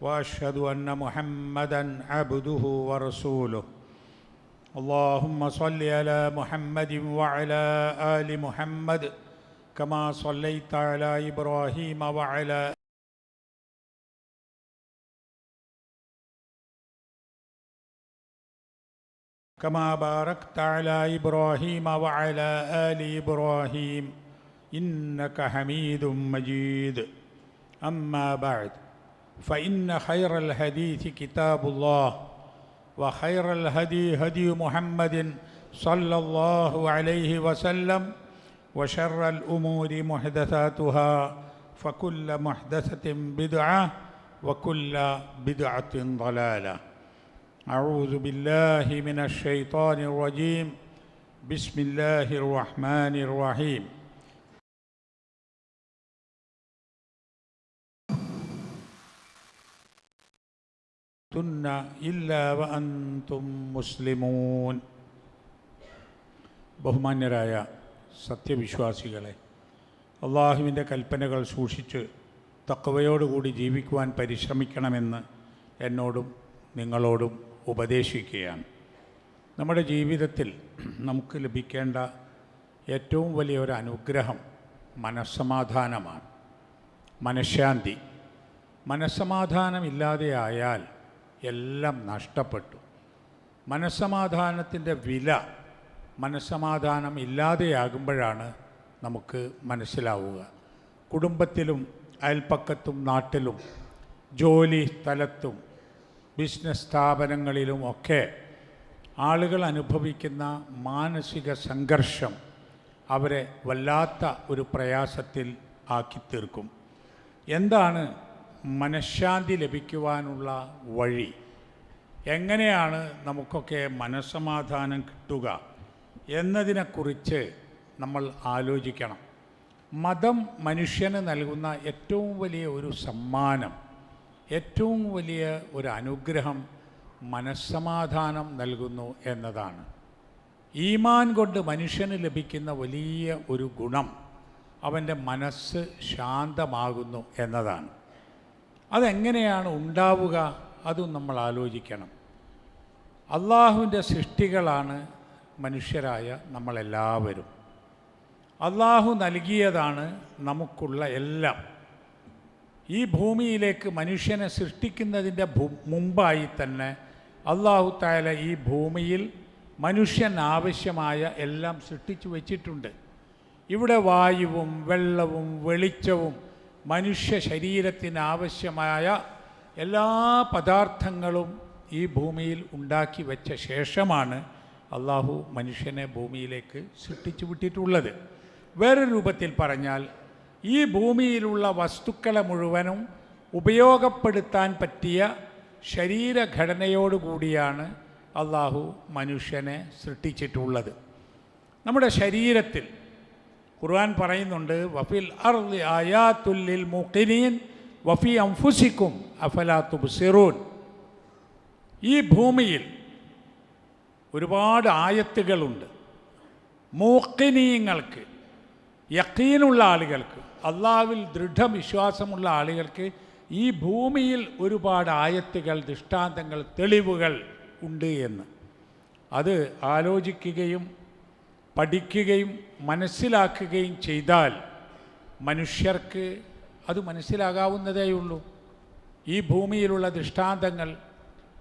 وأشهد أن محمدا عبده ورسوله. اللهم صل على محمد وعلى آل محمد كما صليت على إبراهيم وعلى كما باركت على إبراهيم وعلى آل إبراهيم إنك حميد مجيد. أما بعد فإن خير الحديث كتاب الله وخير الهدي هدي محمد صلى الله عليه وسلم وشر الأمور محدثاتها فكل محدثة بدعة وكل بدعة ضلالة. أعوذ بالله من الشيطان الرجيم. بسم الله الرحمن الرحيم. تن إلا وأنتم مسلمون ബഹുമാന്യരായ സത്യവിശ്വാസികളെ അള്ളാഹുവിൻ്റെ കൽപ്പനകൾ സൂക്ഷിച്ച് തക്കവയോടുകൂടി ജീവിക്കുവാൻ പരിശ്രമിക്കണമെന്ന് എന്നോടും നിങ്ങളോടും ഉപദേശിക്കുകയാണ് നമ്മുടെ ജീവിതത്തിൽ നമുക്ക് ലഭിക്കേണ്ട ഏറ്റവും വലിയ ഒരു അനുഗ്രഹം മനസ്സമാധാനമാണ് മനഃശാന്തി മനസ്സമാധാനമില്ലാതെയായാൽ എല്ലാം നഷ്ടപ്പെട്ടു. മനസ്സമാധാനത്തിന്റെ വില മനസ്സമാധാനം ഇല്ലാതെയാകുമ്പോഴാണ് നമുക്ക് മനസ്സിലാവുക. കുടുംബത്തിലും അയൽപ്പക്കത്തും നാട്ടിലും ജോലി സ്ഥലത്തും ബിസിനസ് സ്ഥാപനങ്ങളിലും ഒക്കെ ആളുകൾ അനുഭവിക്കുന്ന മാനസിക സംഘർഷം അവരെ വല്ലാത്ത ഒരു പ്രയാസത്തിൽ ആക്കി തീർക്കും എന്താണ് മനഃശാന്തി ലഭിക്കുവാനുള്ള വഴി. എങ്ങനെയാണ് നമുക്കൊക്കെ മനസ്സമാധാനം കിട്ടുക എന്നതിനെക്കുറിച്ച് നമ്മൾ ആലോചിക്കണം. മതം മനുഷ്യന് നൽകുന്ന ഏറ്റവും വലിയ ഒരു സമ്മാനം ഏറ്റവും വലിയ ഒരു അനുഗ്രഹം മനസ്സമാധാനം നൽകുന്നു എന്നതാണ്. ഈമാൻ കൊണ്ട് മനുഷ്യന് ലഭിക്കുന്ന വലിയ ഒരു ഗുണം അവന്റെ മനസ്സ് ശാന്തമാകുന്നു എന്നതാണ്. അതെങ്ങനെയാണ് ഉണ്ടാവുക അതും നമ്മൾ ആലോചിക്കണം. അള്ളാഹുവിന്റെ സൃഷ്ടികളാണ് മനുഷ്യരായ നമ്മളെല്ലാവരും. അള്ളാഹു നൽകിയതാണ് നമുക്കുള്ള എല്ലാം. ഈ ഭൂമിയിലേക്ക് മനുഷ്യനെ സൃഷ്ടിക്കുന്നതിന്റെ മുമ്പായി തന്നെ അള്ളാഹു തായാല ഈ ഭൂമിയിൽ മനുഷ്യൻ ആവശ്യമായ എല്ലാം സൃഷ്ടിച്ചു വച്ചിട്ടുണ്ട്. ഇവിടെ വായുവും വെള്ളവും വെളിച്ചവും മനുഷ്യ ശരീരത്തിന് ആവശ്യമായ എല്ലാ പദാർത്ഥങ്ങളും ഈ ഭൂമിയിൽ ഉണ്ടാക്കി വെച്ച ശേഷമാണ് അള്ളാഹു മനുഷ്യനെ ഭൂമിയിലേക്ക് സൃഷ്ടിച്ചു വിട്ടിട്ടുള്ളത്. വേറെ രൂപത്തിൽ പറഞ്ഞാൽ ഈ ഭൂമിയിലുള്ള വസ്തുക്കളെ മുഴുവനും ഉപയോഗപ്പെടുത്താൻ പറ്റിയ ശരീരഘടനയോടുകൂടിയാണ് അള്ളാഹു മനുഷ്യനെ സൃഷ്ടിച്ചിട്ടുള്ളത്. നമ്മുടെ ശരീരത്തിൽ ഖുർആൻ പറയുന്നുണ്ട് വഫിൽ അർദി മുഖിനീൻ വഫി അംഫുസിക്കും അഫലാത്തു സിറൂൻ ഈ ഭൂമിയിൽ ഒരുപാട് ആയത്തുകളുണ്ട്. മൂക്കിനീയങ്ങൾക്ക് യക്കീനുള്ള ആളുകൾക്ക് അള്ളാവിൽ ദൃഢവിശ്വാസമുള്ള ആളുകൾക്ക് ഈ ഭൂമിയിൽ ഒരുപാട് ആയത്തുകൾ ദൃഷ്ടാന്തങ്ങൾ തെളിവുകൾ ഉണ്ട് എന്ന്. അത് ആലോചിക്കുകയും പഠിക്കുകയും മനസ്സിലാക്കുകയും ചെയ്താൽ മനുഷ്യർക്ക് അത് മനസ്സിലാകാവുന്നതേയുള്ളൂ ഈ ഭൂമിയിലുള്ള ദൃഷ്ടാന്തങ്ങൾ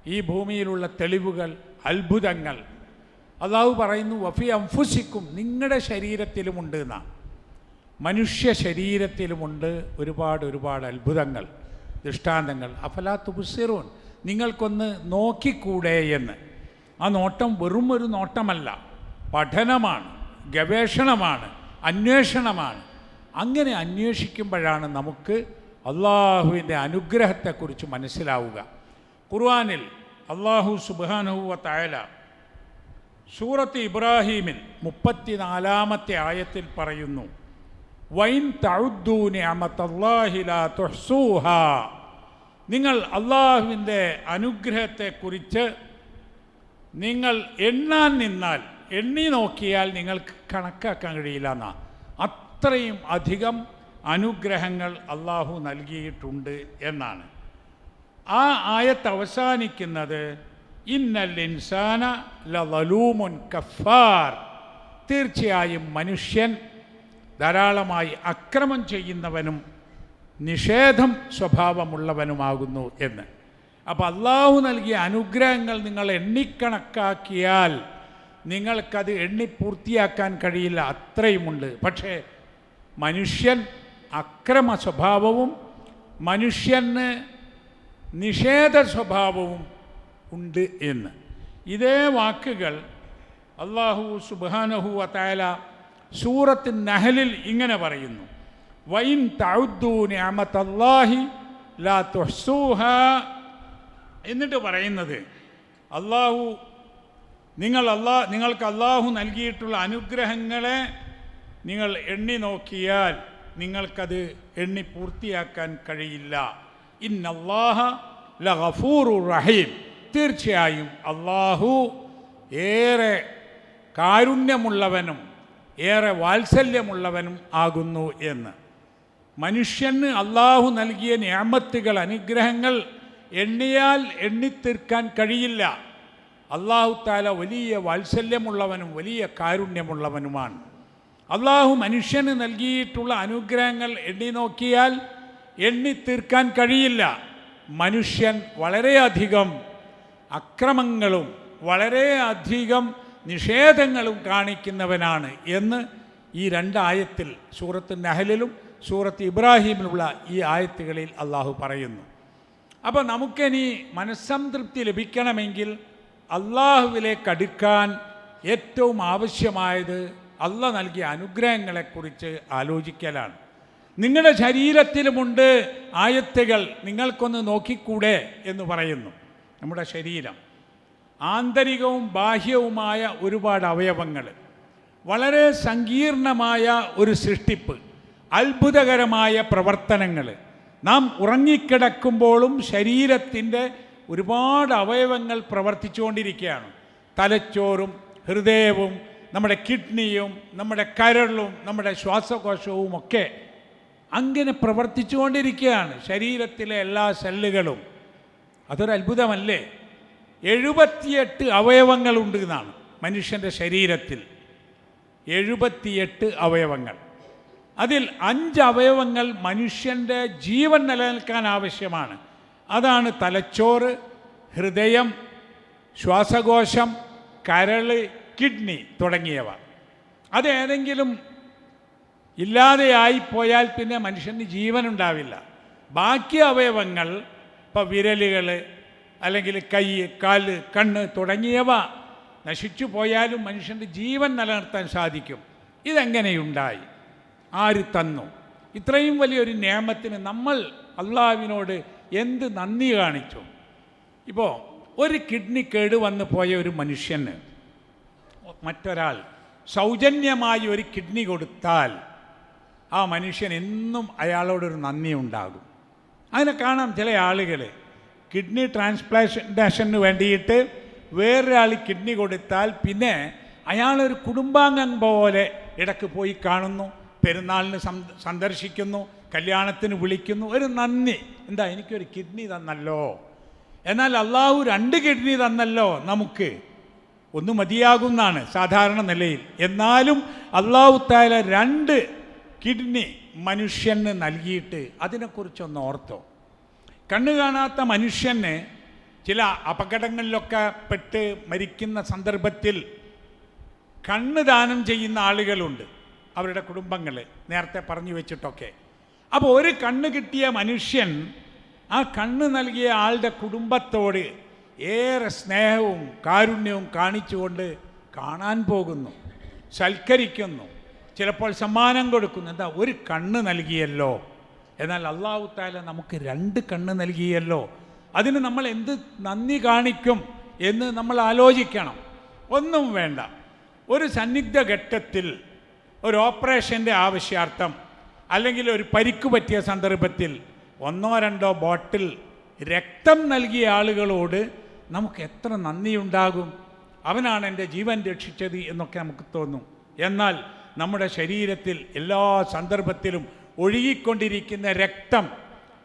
ഈ ഭൂമിയിലുള്ള തെളിവുകൾ അത്ഭുതങ്ങൾ. അള്ളാഹു പറയുന്നു വഫി അംഫുസിക്കും നിങ്ങളുടെ ശരീരത്തിലുമുണ്ട് എന്നാ. മനുഷ്യ ശരീരത്തിലുമുണ്ട് ഒരുപാട് ഒരുപാട് അത്ഭുതങ്ങൾ ദൃഷ്ടാന്തങ്ങൾ. അഫലാ തുബുസിറോൻ നിങ്ങൾക്കൊന്ന് നോക്കിക്കൂടെ എന്ന്. ആ നോട്ടം വെറും ഒരു നോട്ടമല്ല. പഠനമാണ് ഗവേഷണമാണ് അന്വേഷണമാണ്. അങ്ങനെ അന്വേഷിക്കുമ്പോഴാണ് നമുക്ക് അള്ളാഹുവിന്റെ അനുഗ്രഹത്തെക്കുറിച്ച് മനസ്സിലാവുക. ഖുർആാനിൽ അള്ളാഹു സുബാനുവ തായാല സൂറത്ത് ഇബ്രാഹീമിൽ മുപ്പത്തിനാലാമത്തെ ആയത്തിൽ പറയുന്നു വൈൻ തുഹ്സൂഹ. നിങ്ങൾ അള്ളാഹുവിന്റെ അനുഗ്രഹത്തെക്കുറിച്ച് നിങ്ങൾ എണ്ണാൻ നിന്നാൽ എണ്ണി നോക്കിയാൽ നിങ്ങൾക്ക് കണക്കാക്കാൻ കഴിയില്ല എന്നാ. അത്രയും അധികം അനുഗ്രഹങ്ങൾ അള്ളാഹു നൽകിയിട്ടുണ്ട് എന്നാണ്. ആ ആയത്ത് അവസാനിക്കുന്നത് ഇന്നൽ ഇൻസാന ലലൂമുൻ കഫാർ തീർച്ചയായും മനുഷ്യൻ ധാരാളമായി അക്രമം ചെയ്യുന്നവനും നിഷേധം സ്വഭാവമുള്ളവനുമാകുന്നു എന്ന്. അപ്പോൾ അള്ളാഹു നൽകിയ അനുഗ്രഹങ്ങൾ നിങ്ങൾ എണ്ണിക്കണക്കാക്കിയാൽ നിങ്ങൾക്കത് എണ്ണി പൂർത്തിയാക്കാൻ കഴിയില്ല. അത്രയുമുണ്ട്. പക്ഷേ മനുഷ്യൻ അക്രമ സ്വഭാവവും മനുഷ്യന് നിഷേധ സ്വഭാവവും ഉണ്ട് എന്ന്. ഇതേ വാക്കുകൾ അള്ളാഹു സുബാനഹു അതായ സൂറത്ത് നഹലിൽ ഇങ്ങനെ പറയുന്നു. വൈൻ തഴുദ്ദൂ നിഅമത്തല്ലാഹി ലാ തുഹ്സൂഹ എന്നിട്ട് പറയുന്നത് അള്ളാഹു നിങ്ങൾ അല്ലാ നിങ്ങൾക്ക് അള്ളാഹു നൽകിയിട്ടുള്ള അനുഗ്രഹങ്ങളെ നിങ്ങൾ എണ്ണി നോക്കിയാൽ നിങ്ങൾക്കത് എണ്ണി പൂർത്തിയാക്കാൻ കഴിയില്ല. ഇന്നല്ലാഹ ലഗഫൂറു റഹീം. തീർച്ചയായും അള്ളാഹു ഏറെ കാരുണ്യമുള്ളവനും ഏറെ വാത്സല്യമുള്ളവനും ആകുന്നു എന്ന്. മനുഷ്യന് അള്ളാഹു നൽകിയ ഞാമത്തുകൾ അനുഗ്രഹങ്ങൾ എണ്ണിയാൽ എണ്ണിത്തീർക്കാൻ കഴിയില്ല. അള്ളാഹു താല വലിയ വാത്സല്യമുള്ളവനും വലിയ കാരുണ്യമുള്ളവനുമാണ്. അള്ളാഹു മനുഷ്യന് നൽകിയിട്ടുള്ള അനുഗ്രഹങ്ങൾ എണ്ണി നോക്കിയാൽ എണ്ണി തീർക്കാൻ കഴിയില്ല. മനുഷ്യൻ വളരെയധികം അക്രമങ്ങളും വളരെയധികം നിഷേധങ്ങളും കാണിക്കുന്നവനാണ് എന്ന് ഈ രണ്ടായത്തിൽ സൂറത്ത് നഹലിലും സൂറത്ത് ഇബ്രാഹിമിലുള്ള ഈ ആയത്തുകളിൽ അള്ളാഹു പറയുന്നു. അപ്പോൾ നമുക്കിനി മനസ്സംതൃപ്തി ലഭിക്കണമെങ്കിൽ അള്ളാഹുവിലേക്ക് അടുക്കാൻ ഏറ്റവും ആവശ്യമായത് അല്ല നൽകിയ അനുഗ്രഹങ്ങളെക്കുറിച്ച് ആലോചിക്കലാണ്. നിങ്ങളുടെ ശരീരത്തിലുമുണ്ട് ആയത്തുകൾ നിങ്ങൾക്കൊന്ന് നോക്കിക്കൂടെ എന്ന് പറയുന്നു. നമ്മുടെ ശരീരം. ആന്തരികവും ബാഹ്യവുമായ ഒരുപാട് അവയവങ്ങൾ. വളരെ സങ്കീർണമായ ഒരു സൃഷ്ടിപ്പ്. അത്ഭുതകരമായ പ്രവർത്തനങ്ങൾ. നാം ഉറങ്ങിക്കിടക്കുമ്പോഴും ശരീരത്തിന്റെ ഒരുപാട് അവയവങ്ങൾ പ്രവർത്തിച്ചുകൊണ്ടിരിക്കുകയാണ്. തലച്ചോറും ഹൃദയവും നമ്മുടെ കിഡ്നിയും നമ്മുടെ കരളും നമ്മുടെ ശ്വാസകോശവും ഒക്കെ അങ്ങനെ പ്രവർത്തിച്ചുകൊണ്ടിരിക്കുകയാണ് ശരീരത്തിലെ എല്ലാ സെല്ലുകളും. അതൊരു അത്ഭുതമല്ലേ? എഴുപത്തിയെട്ട് അവയവങ്ങളുണ്ട് എന്നാണ് മനുഷ്യന്റെ ശരീരത്തിൽ. എഴുപത്തിയെട്ട് അവയവങ്ങൾ. അതിൽ അഞ്ച് അവയവങ്ങൾ മനുഷ്യന്റെ ജീവൻ നിലനിൽക്കാൻ ആവശ്യമാണ്. അതാണ് തലച്ചോറ് ഹൃദയം ശ്വാസകോശം കരൾ കിഡ്നി തുടങ്ങിയവ. അതേതെങ്കിലും ഇല്ലാതെയായിപ്പോയാൽ പിന്നെ മനുഷ്യന് ജീവനുണ്ടാവില്ല. ബാക്കി അവയവങ്ങൾ ഇപ്പോൾ വിരലുകൾ അല്ലെങ്കിൽ കൈ കാൽ കണ്ണ് തുടങ്ങിയവ നശിച്ചു പോയാലും മനുഷ്യന്റെ ജീവൻ നിലനിർത്താൻ സാധിക്കും. ഇതെങ്ങനെയുണ്ടായി? ആര് തന്നു? ഇത്രയും വലിയൊരു നിയമത്തിന് നമ്മൾ അള്ളാഹുവിനോട് എന്ത് നന്ദി കാണിച്ചു? ഇപ്പോൾ ഒരു കിഡ്നി കേട് വന്നു പോയ ഒരു മനുഷ്യന് മറ്റൊരാൾ സൗജന്യമായി ഒരു കിഡ്നി കൊടുത്താൽ ആ മനുഷ്യൻ എന്നും അയാളോടൊരു നന്ദി ഉണ്ടാകും. അതിനെ കാണാം ചില ആളുകൾ കിഡ്നി ട്രാൻസ്പ്ലാന്റേഷന് വേണ്ടിയിട്ട് വേറൊരാൾ കിഡ്നി കൊടുത്താൽ പിന്നെ അയാളൊരു കുടുംബാംഗം പോലെ ഇടയ്ക്ക് പോയി കാണുന്നു പെരുന്നാളിന് സന്ദർശിക്കുന്നു കല്യാണത്തിന് വിളിക്കുന്നു. ഒരു നന്ദി. എന്താ എനിക്കൊരു കിഡ്നി തന്നല്ലോ. എന്നാൽ അള്ളാഹു രണ്ട് കിഡ്നി തന്നല്ലോ നമുക്ക്. ഒന്ന് മതിയാകുന്നാണ് സാധാരണ നിലയിൽ. എന്നാലും അള്ളാഹു താല രണ്ട് കിഡ്നി മനുഷ്യന് നൽകിയിട്ട് അതിനെക്കുറിച്ചൊന്ന് ഓർത്തോ. കണ്ണു കാണാത്ത മനുഷ്യന് ചില അപകടങ്ങളിലൊക്കെ പെട്ട് മരിക്കുന്ന സന്ദർഭത്തിൽ കണ്ണ് ദാനം ചെയ്യുന്ന ആളുകളുണ്ട്. അവരുടെ കുടുംബങ്ങൾ നേരത്തെ പറഞ്ഞു വെച്ചിട്ടൊക്കെ. അപ്പോൾ ഒരു കണ്ണ് കിട്ടിയ മനുഷ്യൻ ആ കണ്ണ് നൽകിയ ആളുടെ കുടുംബത്തോട് ഏറെ സ്നേഹവും കാരുണ്യവും കാണിച്ചുകൊണ്ട് കാണാൻ പോകുന്നു സൽക്കരിക്കുന്നു ചിലപ്പോൾ സമ്മാനം കൊടുക്കുന്നു. എന്താ ഒരു കണ്ണ് നൽകിയല്ലോ. എന്നാൽ അള്ളാഹു താല നമുക്ക് രണ്ട് കണ്ണ് നൽകിയല്ലോ. അതിന് നമ്മൾ എന്ത് നന്ദി കാണിക്കും എന്ന് നമ്മൾ ആലോചിക്കണം. ഒന്നും വേണ്ട. ഒരു സന്നിഗ്ധ ഘട്ടത്തിൽ ഒരു ഓപ്പറേഷന്റെ ആവശ്യാർത്ഥം അല്ലെങ്കിൽ ഒരു പരിക്ക് പറ്റിയ സന്ദർഭത്തിൽ ഒന്നോ രണ്ടോ ബോട്ടിൽ രക്തം നൽകിയ ആളുകളോട് നമുക്ക് എത്ര നന്ദിയുണ്ടാകും? അവനാണ് എന്റെ ജീവൻ രക്ഷിച്ചത് എന്നൊക്കെ നമുക്ക് തോന്നും. എന്നാൽ നമ്മുടെ ശരീരത്തിൽ എല്ലാ സന്ദർഭത്തിലും ഒഴുകിക്കൊണ്ടിരിക്കുന്ന രക്തം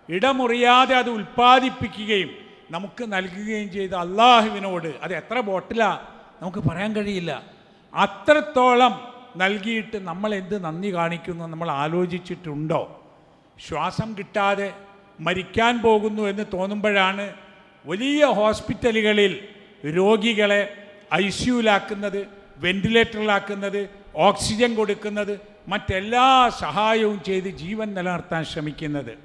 ഇടമുറിയാതെ അത് ഉൽപ്പാദിപ്പിക്കുകയും നമുക്ക് നൽകുകയും ചെയ്ത അള്ളാഹുവിനോട് അത് എത്ര ബോട്ടിലാ? നമുക്ക് പറയാൻ കഴിയില്ല. അത്രത്തോളം നൽകിയിട്ട് നമ്മൾ എന്ത് നന്ദി കാണിക്കുന്നു നമ്മൾ ആലോചിച്ചിട്ടുണ്ടോ? ശ്വാസം കിട്ടാതെ മരിക്കാൻ പോകുന്നു എന്ന് തോന്നുമ്പോഴാണ് വലിയ ഹോസ്പിറ്റലുകളിൽ രോഗികളെ ഐ സിയുലാക്കുന്നത് വെന്റിലേറ്ററിലാക്കുന്നത് ഓക്സിജൻ കൊടുക്കുന്നത് മറ്റെല്ലാ സഹായവും ചെയ്ത് ജീവൻ നിലനിർത്താൻ ശ്രമിക്കുന്നത്.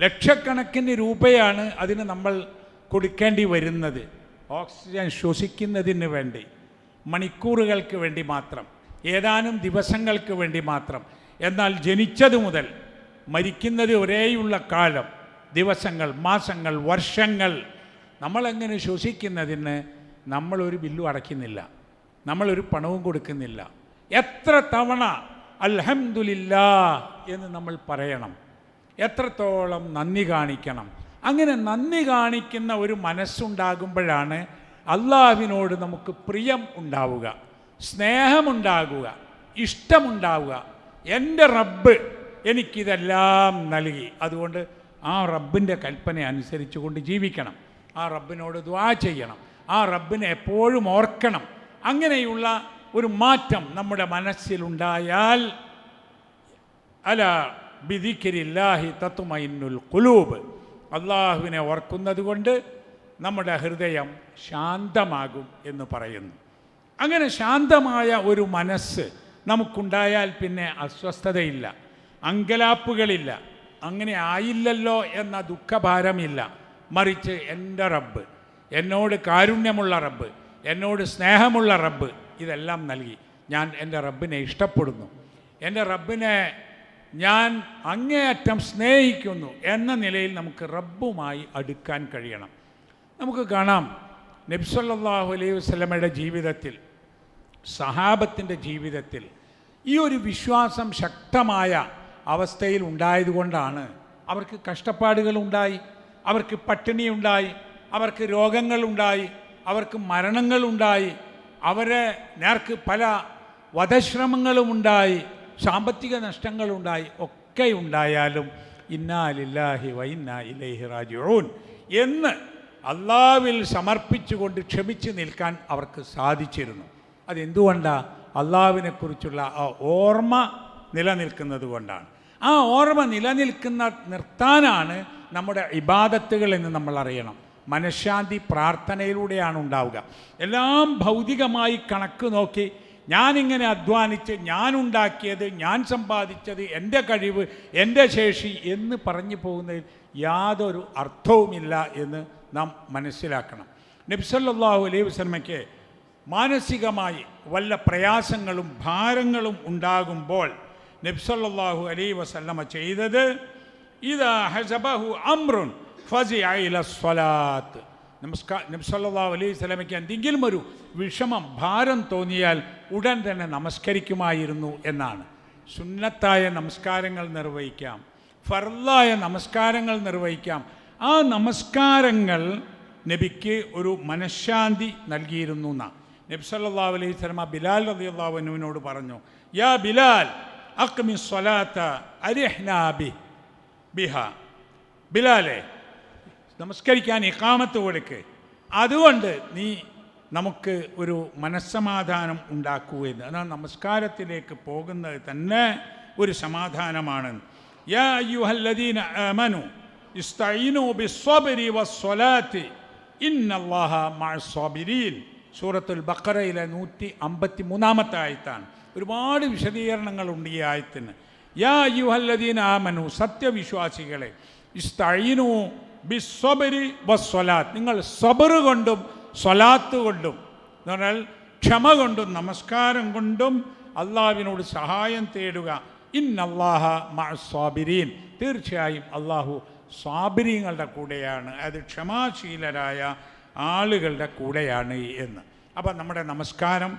ലക്ഷക്കണക്കിന് രൂപയാണ് അതിന് നമ്മൾ കൊടുക്കേണ്ടി വരുന്നത്. ഓക്സിജൻ ശ്വസിക്കുന്നതിന് വേണ്ടി മണിക്കൂറുകൾക്ക് വേണ്ടി മാത്രം. ഏതാനും ദിവസങ്ങൾക്ക് വേണ്ടി മാത്രം. എന്നാൽ ജനിച്ചതു മുതൽ മരിക്കുന്നത് ഒരേയുള്ള കാലം. ദിവസങ്ങൾ മാസങ്ങൾ വർഷങ്ങൾ. നമ്മളെങ്ങനെ ശ്വസിക്കുന്നതിന് നമ്മളൊരു ബില്ലും അടയ്ക്കുന്നില്ല. നമ്മളൊരു പണവും കൊടുക്കുന്നില്ല. എത്ര തവണ അൽഹംദുലില്ലാ എന്ന് നമ്മൾ പറയണം. എത്രത്തോളം നന്ദി കാണിക്കണം. അങ്ങനെ നന്ദി കാണിക്കുന്ന ഒരു മനസ്സുണ്ടാകുമ്പോഴാണ് അള്ളാഹുവിനോട് നമുക്ക് പ്രിയം ഉണ്ടാവുക. സ്നേഹമുണ്ടാകുക ഇഷ്ടമുണ്ടാവുക. എന്റെ റബ്ബ് എനിക്കിതെല്ലാം നൽകി. അതുകൊണ്ട് ആ റബ്ബിന്റെ കൽപ്പന അനുസരിച്ചുകൊണ്ട് ജീവിക്കണം. ആ റബ്ബിനോട് ദ്വാ ചെയ്യണം. ആ റബ്ബിനെ എപ്പോഴും ഓർക്കണം. അങ്ങനെയുള്ള ഒരു മാറ്റം നമ്മുടെ മനസ്സിലുണ്ടായാൽ അല ബിദിക്കരില്ലാഹി തത്വമൈനുൽ കുലൂബ് അള്ളാഹുവിനെ ഓർക്കുന്നത് കൊണ്ട് നമ്മുടെ ഹൃദയം ശാന്തമാകും എന്ന് പറയുന്നു. അങ്ങനെ ശാന്തമായ ഒരു മനസ്സ് നമുക്കുണ്ടായാൽ പിന്നെ അസ്വസ്ഥതയില്ല അങ്കലാപ്പുകളില്ല. അങ്ങനെ ആയില്ലല്ലോ എന്ന ദുഃഖഭാരമില്ല. മറിച്ച് എന്റെ റബ്ബ് എന്നോട് കാരുണ്യമുള്ള റബ്ബ് എന്നോട് സ്നേഹമുള്ള റബ്ബ് ഇതെല്ലാം നൽകി. ഞാൻ എന്റെ റബ്ബിനെ ഇഷ്ടപ്പെടുന്നു. എന്റെ റബ്ബിനെ ഞാൻ അങ്ങേയറ്റം സ്നേഹിക്കുന്നു എന്ന നിലയിൽ നമുക്ക് റബ്ബുമായി അടുക്കാൻ കഴിയണം. നമുക്ക് കാണാം. നബ്സല്ലാഹു അലൈഹി വസ്ലമയുടെ ജീവിതത്തിൽ സഹാബത്തിന്റെ ജീവിതത്തിൽ ഈ ഒരു വിശ്വാസം ശക്തമായ അവസ്ഥയിൽ ഉണ്ടായതുകൊണ്ടാണ് അവർക്ക് കഷ്ടപ്പാടുകളുണ്ടായി അവർക്ക് പട്ടിണിയുണ്ടായി അവർക്ക് രോഗങ്ങളുണ്ടായി അവർക്ക് മരണങ്ങളുണ്ടായി അവരെ നേർക്ക് പല വധശ്രമങ്ങളും ഉണ്ടായി സാമ്പത്തിക നഷ്ടങ്ങളുണ്ടായി ഒക്കെ ഉണ്ടായാലും ഇന്നാലില്ലാഹി വൈന്ന ഇലൈഹി റാജിഊൻ എന്ന് അള്ളാവിൽ സമർപ്പിച്ചുകൊണ്ട് ക്ഷമിച്ച് നിൽക്കാൻ അവർക്ക് സാധിച്ചിരുന്നു. അതെന്തുകൊണ്ടാണ് അള്ളാവിനെക്കുറിച്ചുള്ള ആ ഓർമ്മ നിലനിൽക്കുന്നത് കൊണ്ടാണ്. ആ ഓർമ്മ നിലനിൽക്കുന്ന നിർത്താനാണ് നമ്മുടെ ഇബാദത്തുകൾ എന്ന് നമ്മൾ അറിയണം. മനഃശാന്തി പ്രാർത്ഥനയിലൂടെയാണ് ഉണ്ടാവുക. എല്ലാം ഭൗതികമായി കണക്ക് നോക്കി ഞാനിങ്ങനെ അധ്വാനിച്ച് ഞാൻ ഉണ്ടാക്കിയത് ഞാൻ സമ്പാദിച്ചത് എന്റെ കഴിവ് എന്റെ ശേഷി എന്ന് പറഞ്ഞു പോകുന്നതിൽ യാതൊരു അർത്ഥവുമില്ല എന്ന് നാം മനസ്സിലാക്കണം. നബ്സല്ലാഹു അലൈഹി വസ്ലമയ്ക്ക് മാനസികമായി വല്ല പ്രയാസങ്ങളും ഭാരങ്ങളും ഉണ്ടാകുമ്പോൾ നബ്സല്ലാഹു അലൈ വസല്ലമ ചെയ്തത് ഇതാ ഹസബഹു അമ്രുൻ ഫസിഅലസ്വലാത്ത് നമസ്കാര നമസ്കാ നബ്സല്ലാ അലൈഹി സ്വലമയ്ക്ക് എന്തെങ്കിലും ഒരു വിഷമം ഭാരം തോന്നിയാൽ ഉടൻ തന്നെ നമസ്കരിക്കുമായിരുന്നു എന്നാണ്. സുന്നത്തായ നമസ്കാരങ്ങൾ നിർവഹിക്കാം ഫർലായ നമസ്കാരങ്ങൾ നിർവഹിക്കാം. ആ നമസ്കാരങ്ങൾ നബിക്ക് ഒരു മനഃശാന്തി നൽകിയിരുന്നു എന്നാണ്. നബി സല്ലാ അലൈഹി സ്വലമ ബിലാൽ റതി അള്ളാഹുനുവിനോട് പറഞ്ഞു യാ ബിലാൽ അക്മി സ്വലാത്ത അരിഹ്നാബി ബിഹ. ബിലാലെ നമസ്കരിക്കാൻ ഇക്കാമത്ത് കൊടുക്ക്. അതുകൊണ്ട് നീ നമുക്ക് ഒരു മനസ്സമാധാനം ഉണ്ടാക്കൂ എന്ന്. അതാണ് നമസ്കാരത്തിലേക്ക് പോകുന്നത് തന്നെ ഒരു സമാധാനമാണ്. യാ അയ്യുഹല്ലദീന അമനു ഇസ്തഈനു ബിസ്സബ്രി വസ്സലാത്തി ഇന്നല്ലാഹ മഅസ്സാബിരീൻ സൂറത്തുൽ ബക്കറയിലെ നൂറ്റി അമ്പത്തി മൂന്നാമത്തെ ആയത്താണ്. ഒരുപാട് വിശദീകരണങ്ങളുണ്ട് ഈ ആയത്തിന്. യാ യുഹല്ലദീൻ ആമനു സത്യവിശ്വാസികളെ ഇസ്തഈനു ബിസ്വബരി വസ്വലാത്ത് നിങ്ങൾ സബറ് കൊണ്ടും സ്വലാത്ത് കൊണ്ടും എന്ന് പറഞ്ഞാൽ ക്ഷമ കൊണ്ടും നമസ്കാരം കൊണ്ടും അള്ളാവിനോട് സഹായം തേടുക. ഇന്നല്ലാഹ മാബിരീൻ തീർച്ചയായും അള്ളാഹു സ്വാബിരിങ്ങളുടെ കൂടെയാണ്. അത് ക്ഷമാശീലരായ ആളുകളുടെ കൂടെയാണ് എന്ന്. അപ്പം നമ്മുടെ നമസ്കാരം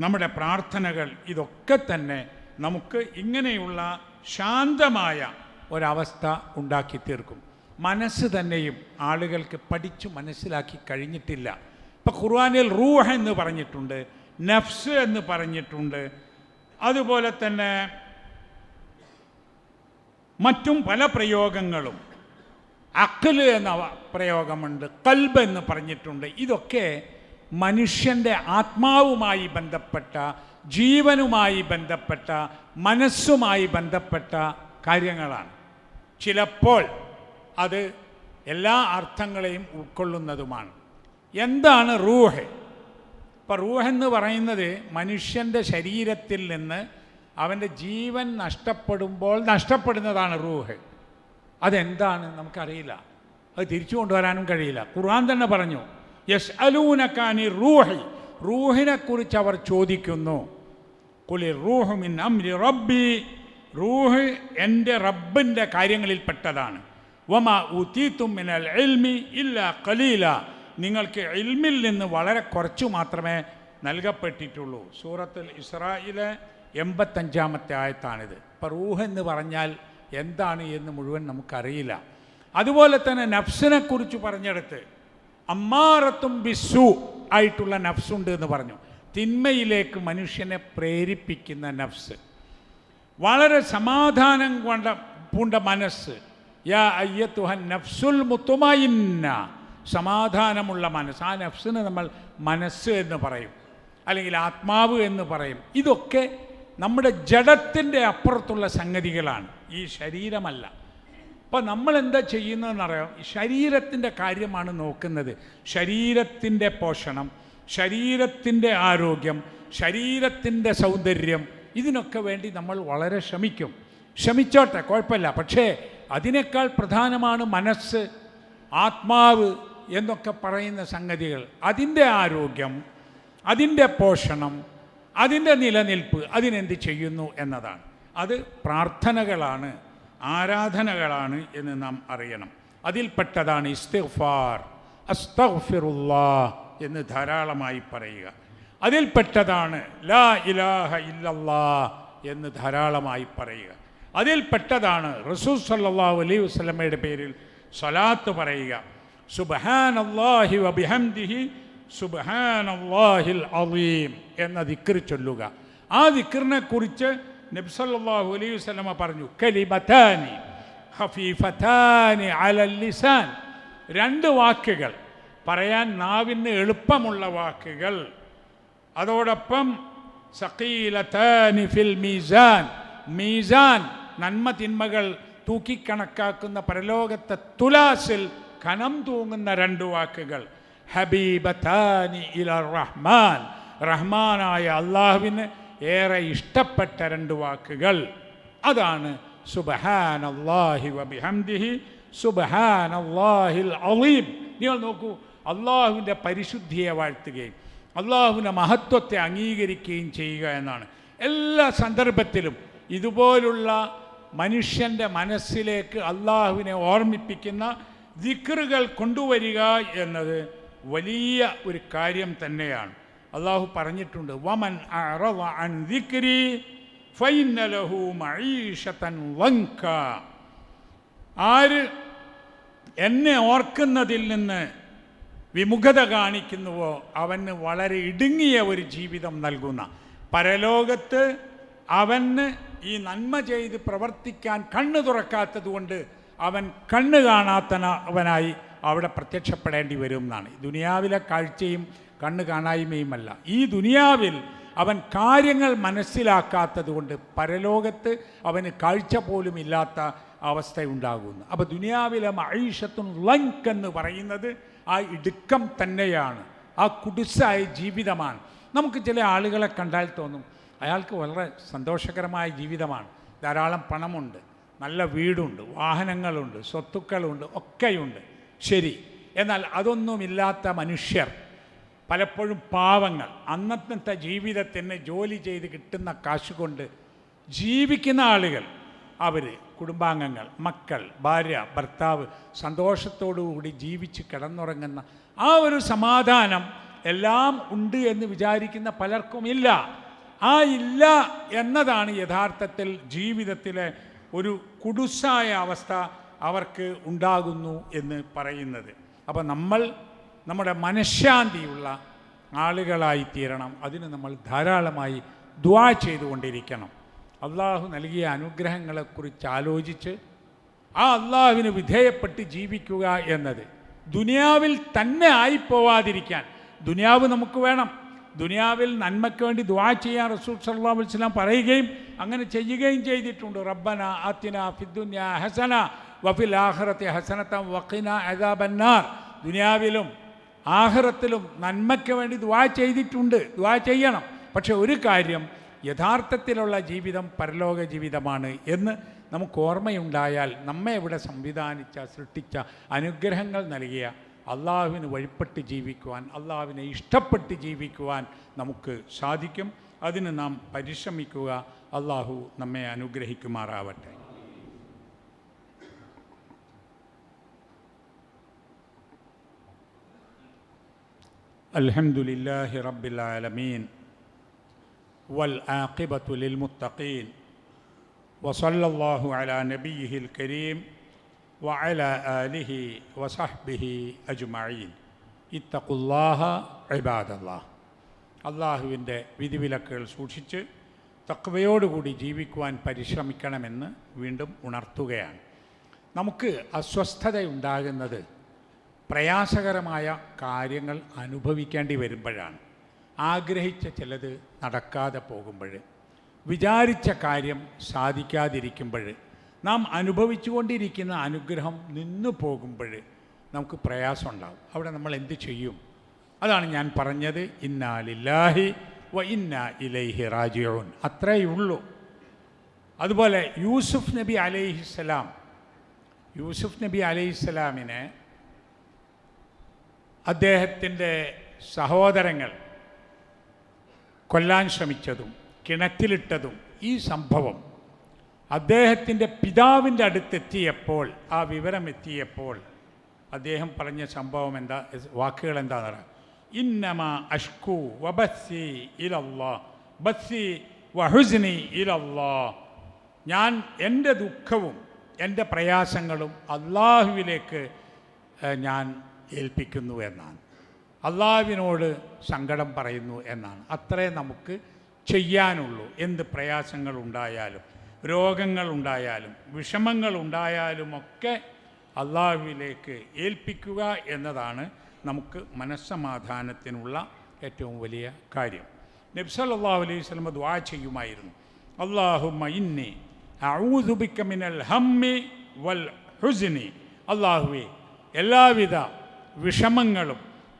നമ്മുടെ പ്രാർത്ഥനകൾ ഇതൊക്കെ തന്നെ നമുക്ക് ഇങ്ങനെയുള്ള ശാന്തമായ ഒരവസ്ഥ ഉണ്ടാക്കി തീർക്കും. മനസ്സ് തന്നെയും ആളുകൾക്ക് പഠിച്ചു മനസ്സിലാക്കി കഴിഞ്ഞിട്ടില്ല. ഇപ്പം ഖുർആാനിൽ റൂഹ എന്ന് പറഞ്ഞിട്ടുണ്ട് നഫ്സ് എന്ന് പറഞ്ഞിട്ടുണ്ട് അതുപോലെ തന്നെ മറ്റും പല പ്രയോഗങ്ങളും. അക്കൽ എന്ന പ്രയോഗമുണ്ട് കൽബ് എന്ന് പറഞ്ഞിട്ടുണ്ട്. ഇതൊക്കെ മനുഷ്യന്റെ ആത്മാവുമായി ബന്ധപ്പെട്ട ജീവനുമായി ബന്ധപ്പെട്ട മനസ്സുമായി ബന്ധപ്പെട്ട കാര്യങ്ങളാണ്. ചിലപ്പോൾ അത് എല്ലാ അർത്ഥങ്ങളെയും ഉൾക്കൊള്ളുന്നതുമാണ്. എന്താണ് റൂഹ്? ഇപ്പം റൂഹ് എന്ന് പറയുന്നത് മനുഷ്യന്റെ ശരീരത്തിൽ നിന്ന് അവന്റെ ജീവൻ നഷ്ടപ്പെടുമ്പോൾ നഷ്ടപ്പെടുന്നതാണ് റൂഹ്. അതെന്താണ് നമുക്കറിയില്ല. അത് തിരിച്ചു കൊണ്ടുവരാനും കഴിയില്ല. ഖുർആൻ തന്നെ പറഞ്ഞു യസ് അലൂനക്കാനി റൂഹി. റൂഹിനെ കുറിച്ച് അവർ ചോദിക്കുന്നു. കുലി റൂഹുമിൻ അംരി റബ്ബി. റൂഹ് എന്റെ റബ്ബിന്റെ കാര്യങ്ങളിൽപ്പെട്ടതാണ് വമ ഉത്തീത്തും മിനൽ ഇൽമി ഇല്ല കലീല നിങ്ങൾക്ക് എൽമിൽ നിന്ന് വളരെ കുറച്ചു മാത്രമേ നൽകപ്പെട്ടിട്ടുള്ളൂ. സൂറത്തുൽ ഇസ്രായിലെ എൺപത്തഞ്ചാമത്തെ ആയത്താണിത്. ഇപ്പം റൂഹ് എന്ന് പറഞ്ഞാൽ എന്താണ് എന്ന് മുഴുവൻ നമുക്കറിയില്ല. അതുപോലെ തന്നെ നഫ്സിനെ കുറിച്ച് പറഞ്ഞെടുത്ത് അമ്മാറത്തും ബിസു ആയിട്ടുള്ള നഫ്സുണ്ട് എന്ന് പറഞ്ഞു. തിന്മയിലേക്ക് മനുഷ്യനെ പ്രേരിപ്പിക്കുന്ന നഫ്സ്. വളരെ സമാധാനം കൊണ്ട പൂണ്ട മനസ്സ്. യാ അയ്യത്തുഹൻ നഫ്സുൽ മുത്തുമായിന്ന. സമാധാനമുള്ള മനസ്സ്. ആ നഫ്സിന് നമ്മൾ മനസ്സ് എന്ന് പറയും. അല്ലെങ്കിൽ ആത്മാവ് എന്ന് പറയും. ഇതൊക്കെ നമ്മുടെ ജഡത്തിന്റെ അപ്പുറത്തുള്ള സംഗതികളാണ്. ഈ ശരീരമല്ല. അപ്പോൾ നമ്മൾ എന്താ ചെയ്യുന്നതെന്നറിയാം ശരീരത്തിന്റെ കാര്യമാണ് നോക്കുന്നത്. ശരീരത്തിന്റെ പോഷണം ശരീരത്തിന്റെ ആരോഗ്യം ശരീരത്തിന്റെ സൗന്ദര്യം ഇതിനൊക്കെ വേണ്ടി നമ്മൾ വളരെ ശ്രമിക്കും. ശ്രമിച്ചോട്ടെ കുഴപ്പമില്ല. പക്ഷേ അതിനേക്കാൾ പ്രധാനമാണ് മനസ്സ് ആത്മാവ് എന്നൊക്കെ പറയുന്ന സംഗതികൾ. അതിന്റെ ആരോഗ്യം അതിന്റെ പോഷണം അതിന്റെ നിലനിൽപ്പ് അതിനെന്ത് ചെയ്യുന്നു എന്നതാണ്. അത് പ്രാർത്ഥനകളാണ് ആരാധനകളാണ് എന്ന് നാം അറിയണം. അതിൽപ്പെട്ടതാണ് ഇസ്തിഗ്ഫാർ അസ്തഫിറുല്ലാ എന്ന് ധാരാളമായി പറയുക. അതിൽപ്പെട്ടതാണ് ലാ ഇലാഹ ഇല്ലല്ലാ എന്ന് ധാരാളമായി പറയുക. അതിൽപ്പെട്ടതാണ് റസൂൽ സല്ലല്ലാഹു അലൈഹി വസല്ലമയുടെ പേരിൽ സ്വലാത്ത് പറയുക. സുബ്ഹാനല്ലാഹി വബിഹംദിഹി സുബ്ഹാനല്ലാഹിൽ അലീം എന്ന ദിക്ർ ചൊല്ലുക. ആ ദിക്കറിനെ കുറിച്ച് നബ്സല്ലാഹു അലൈഹി വസല്ലമ പറഞ്ഞു കലിമതാനി ഖഫീഫതാനി അലൽ ലിസാൻ. രണ്ട് വാക്കുകൾ. പറയാൻ നാവിന് എളുപ്പമുള്ള വാക്കുകൾ. അതോടൊപ്പം സഖീലതാനി ഫിൽ മീസാൻ. മീസാൻ നന്മ തിന്മകൾ തൂക്കിക്കണക്കാക്കുന്ന പരലോകത്തെ തുലാസിൽ കനം തൂങ്ങുന്ന രണ്ട് വാക്കുകൾ. ഹബീബത്താനി ഇല റഹ്മാൻ. റഹ്മാനായ അള്ളാഹുവിന് ഏറെ ഇഷ്ടപ്പെട്ട രണ്ട് വാക്കുകൾ. അതാണ് സുബഹാൻ അള്ളാഹി വബിഹംദിഹി സുബഹാൻ അള്ളാഹിൽ അലീം. നിങ്ങൾ നോക്കൂ അള്ളാഹുവിന്റെ പരിശുദ്ധിയെ വാഴ്ത്തുകയും അള്ളാഹുവിന്റെ മഹത്വത്തെ അംഗീകരിക്കുകയും ചെയ്യുക എന്നാണ്. എല്ലാ സന്ദർഭത്തിലും ഇതുപോലുള്ള മനുഷ്യന്റെ മനസ്സിലേക്ക് അള്ളാഹുവിനെ ഓർമ്മിപ്പിക്കുന്ന ദിക്റുകൾ കൊണ്ടുവരിക എന്നത് വലിയ ഒരു കാര്യം തന്നെയാണ്. അള്ളാഹു പറഞ്ഞിട്ടുണ്ട് വമൻ ആര് എന്നെ ഓർക്കുന്നതിൽ നിന്ന് വിമുഖത കാണിക്കുന്നുവോ അവന് വളരെ ഇടുങ്ങിയ ഒരു ജീവിതം നൽകുന്ന. പരലോകത്ത് അവന് ഈ നന്മ ചെയ്ത് പ്രവർത്തിക്കാൻ കണ്ണു തുറക്കാത്തത് കൊണ്ട് അവൻ കണ്ണ് കാണാത്തവനായി അവിടെ പ്രത്യക്ഷപ്പെടേണ്ടി വരും എന്നാണ് ദുനിയാവിലെ കാഴ്ചയും കണ്ണ് കാണായ്മയുമല്ല. ഈ ദുനിയാവിൽ അവൻ കാര്യങ്ങൾ മനസ്സിലാക്കാത്തത് കൊണ്ട് പരലോകത്ത് അവന് കാഴ്ച പോലും ഇല്ലാത്ത അവസ്ഥയുണ്ടാകുന്നു. അപ്പോൾ ദുനിയാവിലെ മഴീഷത്തും ലങ്ക് എന്ന് പറയുന്നത് ആ ഇടുക്കം തന്നെയാണ്. ആ കുടിസായ ജീവിതമാണ്. നമുക്ക് ചില ആളുകളെ കണ്ടാൽ തോന്നും അയാൾക്ക് വളരെ സന്തോഷകരമായ ജീവിതമാണ്. ധാരാളം പണമുണ്ട് നല്ല വീടുണ്ട് വാഹനങ്ങളുണ്ട് സ്വത്തുക്കളുണ്ട് ഒക്കെയുണ്ട്. ശരി. എന്നാൽ അതൊന്നുമില്ലാത്ത മനുഷ്യർ പലപ്പോഴും പാവങ്ങൾ അന്നത്തെ ജീവിതത്തിന് ജോലി ചെയ്ത് കിട്ടുന്ന കാശ് കൊണ്ട് ജീവിക്കുന്ന ആളുകൾ അവർ കുടുംബാംഗങ്ങൾ മക്കൾ ഭാര്യ ഭർത്താവ് സന്തോഷത്തോടുകൂടി ജീവിച്ച് കിടന്നുറങ്ങുന്ന ആ ഒരു സമാധാനം എല്ലാം ഉണ്ട് എന്ന് വിചാരിക്കുന്ന പലർക്കും ഇല്ല. ആ ഇല്ല എന്നതാണ് യഥാർത്ഥത്തിൽ ജീവിതത്തിലെ ഒരു കുടുസായ അവസ്ഥ. അവർക്ക് ഉണ്ടാകുന്നു എന്ന് പറയുന്നത്. അപ്പോൾ നമ്മൾ നമ്മുടെ മനഃശാന്തിയുള്ള ആളുകളായി തീരണം. അതിന് നമ്മൾ ധാരാളമായി ദ്വാ ചെയ്തുകൊണ്ടിരിക്കണം. അള്ളാഹു നൽകിയ അനുഗ്രഹങ്ങളെക്കുറിച്ച് ആലോചിച്ച് ആ അള്ളാഹുവിന് വിധേയപ്പെട്ട് ജീവിക്കുക എന്നത് ദുനിയാവിൽ തന്നെ ആയിപ്പോവാതിരിക്കാൻ. ദുനിയാവ് നമുക്ക് വേണം. ദുനിയാവിൽ നന്മയ്ക്ക് വേണ്ടി ദ്വാ ചെയ്യാൻ റസൂൽ അലൈഹി വസല്ലം പറയുകയും അങ്ങനെ ചെയ്യുകയും ചെയ്തിട്ടുണ്ട്. റബ്ബന ആത്തിന ഫിദ്ദുന്യ ഹസന വഫിൽ ആഹ്റത്തെ ഹസനത്തം വക്കിന അദാബന്നാർ. ദുനിയാവിലും ആഹ്റത്തിലും നന്മയ്ക്ക് വേണ്ടി ദ്വാ ചെയ്തിട്ടുണ്ട്. ദ്വാ ചെയ്യണം. പക്ഷെ ഒരു കാര്യം യഥാർത്ഥത്തിലുള്ള ജീവിതം പരലോക ജീവിതമാണ് എന്ന് നമുക്ക് ഓർമ്മയുണ്ടായാൽ നമ്മെ ഇവിടെ സംവിധാനിച്ച സൃഷ്ടിച്ച അനുഗ്രഹങ്ങൾ നൽകിയ അള്ളാഹുവിന് വഴിപ്പെട്ട് ജീവിക്കുവാൻ അള്ളാഹുവിനെ ഇഷ്ടപ്പെട്ട് ജീവിക്കുവാൻ നമുക്ക് സാധിക്കും. അതിന് നാം പരിശ്രമിക്കുക. അള്ളാഹു നമ്മെ അനുഗ്രഹിക്കുമാറാവട്ടെ. الحمد لله رب العالمين والعاقبة للمتقين وصلى الله على نبيه الكريم وعلى آله وصحبه أجمعين اتقوا الله عباد الله അള്ളാഹുവിൻ്റെ വിധിവിലക്കുകൾ സൂക്ഷിച്ച് തക്വയോടുകൂടി ജീവിക്കുവാൻ പരിശ്രമിക്കണമെന്ന് വീണ്ടും ഉണർത്തുകയാണ് നമുക്ക് അസ്വസ്ഥതയുണ്ടാകുന്നത് പ്രയാസകരമായ കാര്യങ്ങൾ അനുഭവിക്കേണ്ടി വരുമ്പോഴാണ്. ആഗ്രഹിച്ച ചിലത് നടക്കാതെ പോകുമ്പോൾ വിചാരിച്ച കാര്യം സാധിക്കാതിരിക്കുമ്പോൾ നാം അനുഭവിച്ചുകൊണ്ടിരിക്കുന്ന അനുഗ്രഹം നിന്നു പോകുമ്പോൾ നമുക്ക് പ്രയാസം ഉണ്ടാവും. അവിടെ നമ്മൾ എന്ത് ചെയ്യും? അതാണ് ഞാൻ പറഞ്ഞത്. ഇന്നാലില്ലാഹി വ ഇന്ന ഇലൈഹി റാജിഊൻ. അത്രയുള്ളൂ അതുപോലെ യൂസുഫ് നബി അലൈഹിസ്സലാം യൂസുഫ് നബി അലൈഹിസ്സലാമിനെ അദ്ദേഹത്തിന്റെ സഹോദരങ്ങൾ കൊല്ലാൻ ശ്രമിച്ചതും കിണറ്റിലിട്ടതും ഈ സംഭവം അദ്ദേഹത്തിന്റെ പിതാവിന്റെ അടുത്തെത്തിയപ്പോൾ ആ വിവരം എത്തിയപ്പോൾ അദ്ദേഹം പറഞ്ഞ സംഭവം എന്താ വാക്കുകൾ എന്താണെന്ന് ഇന്നമ അഷ്കു വബസ്സി ഇലല്ലാ ബസ്സി വഹുസിനി ഇലല്ലാ. ഞാൻ എന്റെ ദുഃഖവും എന്റെ പ്രയാസങ്ങളും അള്ളാഹുവിലേക്ക് ഞാൻ ഏൽപ്പിക്കുന്നു എന്നാണ്. അള്ളാവിനോട് സങ്കടം പറയുന്നു എന്നാണ്. അത്രേ നമുക്ക് ചെയ്യാനുള്ളൂ. എന്ത് പ്രയാസങ്ങൾ ഉണ്ടായാലും രോഗങ്ങൾ ഉണ്ടായാലും വിഷമങ്ങൾ ഉണ്ടായാലുമൊക്കെ അള്ളാഹുവിലേക്ക് ഏൽപ്പിക്കുക എന്നതാണ് നമുക്ക് മനസ്സമാധാനത്തിനുള്ള ഏറ്റവും വലിയ കാര്യം. നബ്സല്ലാഹു അലൈഹി സ്വലമ ദ്വാ ചെയ്യുമായിരുന്നു. അള്ളാഹു ഇന്നി ഔദുബിക്ക മിനൽ ഹമ്മി വൽ ഹുസ്നി. അള്ളാഹുവെ എല്ലാവിധ വിഷമങ്ങളും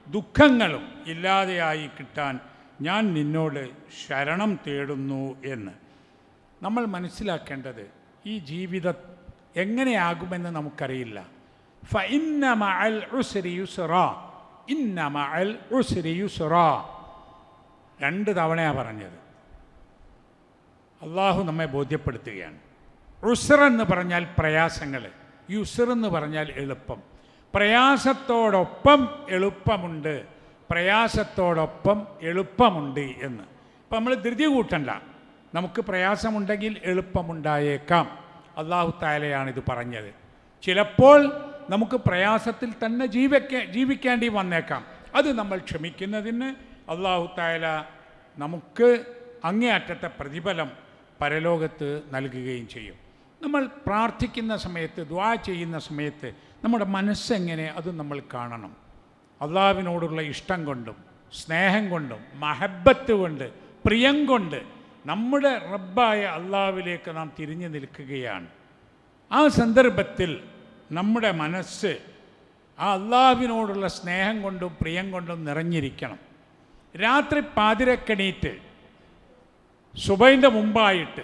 ദുഃഖങ്ങളും ഇല്ലാതെയായി കിട്ടാൻ ഞാൻ നിന്നോട് ശരണം തേടുന്നു എന്ന്. നമ്മൾ മനസ്സിലാക്കേണ്ടത് ഈ ജീവിത എങ്ങനെയാകുമെന്ന് നമുക്കറിയില്ല. ഫഇന്ന മഅൽ ഉസ്രി ഇന്ന മഅൽ ഉസ്രി രണ്ട് തവണയാണ് പറഞ്ഞത്. അള്ളാഹു നമ്മെ ബോധ്യപ്പെടുത്തുകയാണ്. ഉസ്ർ എന്ന് പറഞ്ഞാൽ പ്രയാസങ്ങൾ യുസ്ർ എന്ന് പറഞ്ഞാൽ എളുപ്പം. പ്രയാസത്തോടൊപ്പം എളുപ്പമുണ്ട്. പ്രയാസത്തോടൊപ്പം എളുപ്പമുണ്ട് എന്ന്. ഇപ്പം നമ്മൾ ധൃതി കൂട്ടണ്ട. നമുക്ക് പ്രയാസമുണ്ടെങ്കിൽ എളുപ്പമുണ്ടായേക്കാം. അള്ളാഹു താലയാണ് ഇത് പറഞ്ഞത്. ചിലപ്പോൾ നമുക്ക് പ്രയാസത്തിൽ തന്നെ ജീവിക്ക ജീവിക്കേണ്ടി വന്നേക്കാം. അത് നമ്മൾ ക്ഷമിക്കുന്നതിന് അള്ളാഹു താല നമുക്ക് അങ്ങേയറ്റത്തെ പ്രതിഫലം പരലോകത്ത് നൽകുകയും ചെയ്യും. നമ്മൾ പ്രാർത്ഥിക്കുന്ന സമയത്ത് ദ്വാ ചെയ്യുന്ന സമയത്ത് നമ്മുടെ മനസ്സെങ്ങനെ അത് നമ്മൾ കാണണം? അള്ളാവിനോടുള്ള ഇഷ്ടം കൊണ്ടും സ്നേഹം കൊണ്ടും മഹബത്ത് കൊണ്ട് പ്രിയം കൊണ്ട് നമ്മുടെ റബ്ബായ അള്ളാവിലേക്ക് നാം തിരിഞ്ഞു നിൽക്കുകയാണ്. ആ സന്ദർഭത്തിൽ നമ്മുടെ മനസ്സ് ആ അള്ളാവിനോടുള്ള സ്നേഹം കൊണ്ടും പ്രിയം കൊണ്ടും നിറഞ്ഞിരിക്കണം. രാത്രി പാതിരക്കണീറ്റ് സുബൈന്റെ മുമ്പായിട്ട്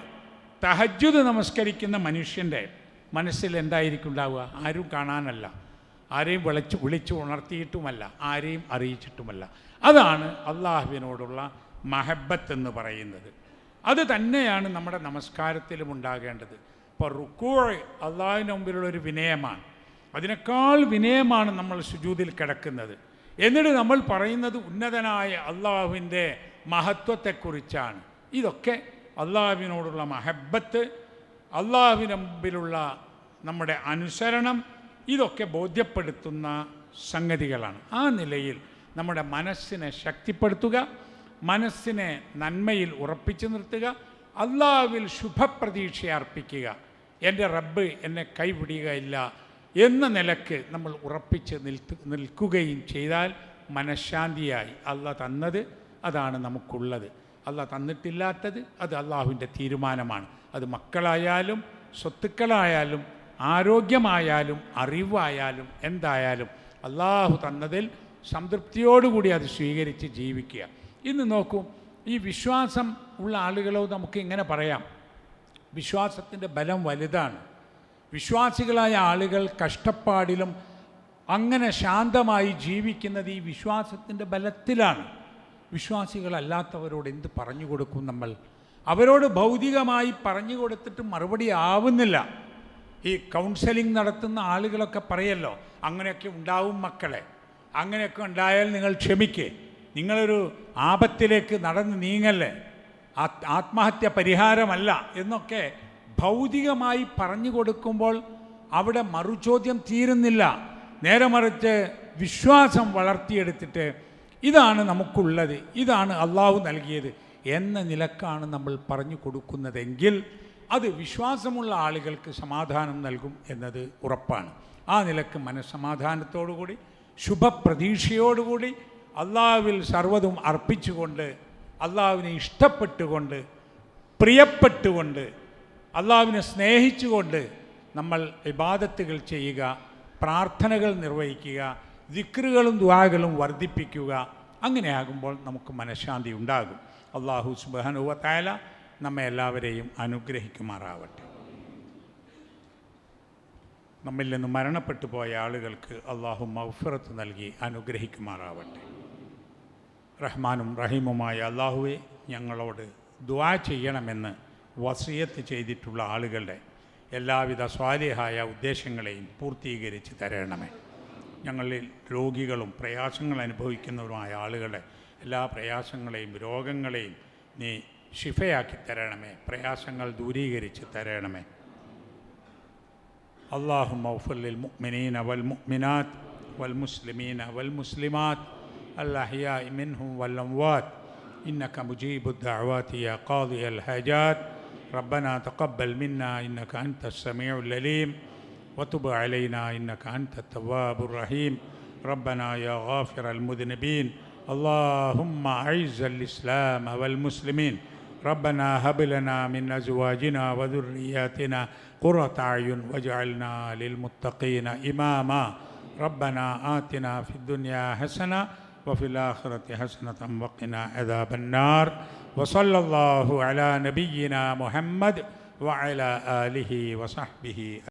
തഹജ്ജുദ് നമസ്കരിക്കുന്ന മനുഷ്യന്റെ മനസ്സിൽ എന്തായിരിക്കും ഉണ്ടാവുക ആരും കാണാനല്ല. ആരെയും വിളിച്ച് വിളിച്ചു ഉണർത്തിയിട്ടുമല്ല. ആരെയും അറിയിച്ചിട്ടുമല്ല. അതാണ് അള്ളാഹുവിനോടുള്ള മഹബത്ത് എന്ന് പറയുന്നത്. അത് തന്നെയാണ് നമ്മുടെ നമസ്കാരത്തിലും ഉണ്ടാകേണ്ടത്. ഇപ്പോൾ റുക്കൂ അള്ളാഹുവിന്റെ മുമ്പിലുള്ള ഒരു വിനയമാണ്. അതിനേക്കാൾ വിനയമാണ് നമ്മൾ സുജൂതിൽ കിടക്കുന്നത്. എന്നിട്ട് നമ്മൾ പറയുന്നത് ഉന്നതനായ അള്ളാഹുവിന്റെ മഹത്വത്തെക്കുറിച്ചാണ്. ഇതൊക്കെ അള്ളാഹുവിനോടുള്ള മഹബത്ത് അള്ളാഹുവിന് മുമ്പിലുള്ള നമ്മുടെ അനുസരണം ഇതൊക്കെ ബോധ്യപ്പെടുത്തുന്ന സംഗതികളാണ്. ആ നിലയിൽ നമ്മുടെ മനസ്സിനെ ശക്തിപ്പെടുത്തുക മനസ്സിനെ നന്മയിൽ ഉറപ്പിച്ചു നിർത്തുക അള്ളാഹുവിൽ ശുഭപ്രതീക്ഷ അർപ്പിക്കുക. എന്റെ റബ്ബ് എന്നെ കൈപിടിയുകയില്ല എന്ന നിലയ്ക്ക് നമ്മൾ ഉറപ്പിച്ച് നിൽത്ത് നിൽക്കുകയും ചെയ്താൽ മനഃശാന്തിയായി അല്ല തന്നത് അതാണ് നമുക്കുള്ളത്. അല്ല തന്നിട്ടില്ലാത്തത് അത് അള്ളാഹുവിന്റെ തീരുമാനമാണ്. അത് മക്കളായാലും സ്വത്തുക്കളായാലും ആരോഗ്യമായാലും അറിവായാലും എന്തായാലും അള്ളാഹു തന്നതിൽ സംതൃപ്തിയോടുകൂടി അത് സ്വീകരിച്ച് ജീവിക്കുക. ഇന്ന് നോക്കൂ ഈ വിശ്വാസം ഉള്ള ആളുകളോ നമുക്ക് ഇങ്ങനെ പറയാം? വിശ്വാസത്തിന്റെ ബലം വലുതാണ്. വിശ്വാസികളായ ആളുകൾ കഷ്ടപ്പാടിലും അങ്ങനെ ശാന്തമായി ജീവിക്കുന്നത് ഈ വിശ്വാസത്തിന്റെ ബലത്തിലാണ്. വിശ്വാസികളല്ലാത്തവരോട് എന്ത് പറഞ്ഞു കൊടുക്കും നമ്മൾ? അവരോട് ഭൗതികമായി പറഞ്ഞു കൊടുത്തിട്ട് മറുപടി ആവുന്നില്ല. ഈ കൗൺസിലിംഗ് നടത്തുന്ന ആളുകളൊക്കെ പറയല്ലോ അങ്ങനെയൊക്കെ ഉണ്ടാവും മക്കളെ. അങ്ങനെയൊക്കെ ഉണ്ടായാൽ നിങ്ങൾ ക്ഷമിക്കേ. നിങ്ങളൊരു ആപത്തിലേക്ക് നടന്ന് നീങ്ങല്ലേ. ആത്- ആത്മഹത്യ പരിഹാരമല്ല. എന്നൊക്കെ ഭൗതികമായി പറഞ്ഞു കൊടുക്കുമ്പോൾ അവിടെ മറുചോദ്യം തീരുന്നില്ല. നേരെ മറിച്ച് വിശ്വാസം വളർത്തിയെടുത്തിട്ട് ഇതാണ് നമുക്കുള്ളത്. ഇതാണ് അള്ളാഹു നൽകിയത്. എന്ന നിലക്കാണ് നമ്മൾ പറഞ്ഞു കൊടുക്കുന്നതെങ്കിൽ അത് വിശ്വാസമുള്ള ആളുകൾക്ക് സമാധാനം നൽകും എന്നത് ഉറപ്പാണ്. ആ നിലയ്ക്ക് മനസ്സമാധാനത്തോടുകൂടി ശുഭപ്രതീക്ഷയോടുകൂടി അള്ളാവിൽ സർവതും അർപ്പിച്ചുകൊണ്ട് അള്ളാവിനെ ഇഷ്ടപ്പെട്ടുകൊണ്ട് പ്രിയപ്പെട്ടുകൊണ്ട് അള്ളാവിനെ സ്നേഹിച്ചുകൊണ്ട് നമ്മൾ ഇബാദത്തുകൾ ചെയ്യുക പ്രാർത്ഥനകൾ നിർവഹിക്കുക ദിക്റുകളും ദ്വാകളും വർദ്ധിപ്പിക്കുക അങ്ങനെയാകുമ്പോൾ നമുക്ക് മനഃശാന്തി ഉണ്ടാകും. അള്ളാഹു സുബാനുവത്തായ നമ്മെ എല്ലാവരെയും അനുഗ്രഹിക്കുമാറാവട്ടെ. നമ്മിൽ നിന്ന് മരണപ്പെട്ടു പോയ ആളുകൾക്ക് അള്ളാഹു മൗഫറത്ത് നൽകി അനുഗ്രഹിക്കുമാറാവട്ടെ. റഹ്മാനും റഹീമുമായ അള്ളാഹുവെ ഞങ്ങളോട് ദുആ ചെയ്യണമെന്ന് വസിയത്ത് ചെയ്തിട്ടുള്ള ആളുകളുടെ എല്ലാവിധ സ്വാലിഹായ ഉദ്ദേശങ്ങളെയും പൂർത്തീകരിച്ച് തരണമേ. ഞങ്ങളിൽ രോഗികളും പ്രയാസങ്ങൾ അനുഭവിക്കുന്നവരുമായ ആളുകളുടെ എല്ലാ പ്രയാസങ്ങളെയും രോഗങ്ങളെയും നീ ഷിഫയാക്കി തരണമേ പ്രയാസങ്ങൾ ദൂരീകരിച്ച് തരണമേ اللهم اغفر للمؤمنين والمؤمنات والمسلمين والمسلمات الأحياء منهم والأموات إنك مجيب الدعوات يا قاضي الحاجات ربنا تقبل منا إنك أنت السميع العليم وتب علينا إنك أنت التواب الرحيم. ربنا يا غافر المذنبين. اللهم أعز الإسلام والمسلمين. ربنا هب لنا من أزواجنا وذرياتنا قرة أعين واجعلنا للمتقين إماما. ربنا آتنا في الدنيا حسنة وفي الآخرة حسنة وقنا عذاب النار. وصلى الله على نبينا محمد وعلى آله وصحبه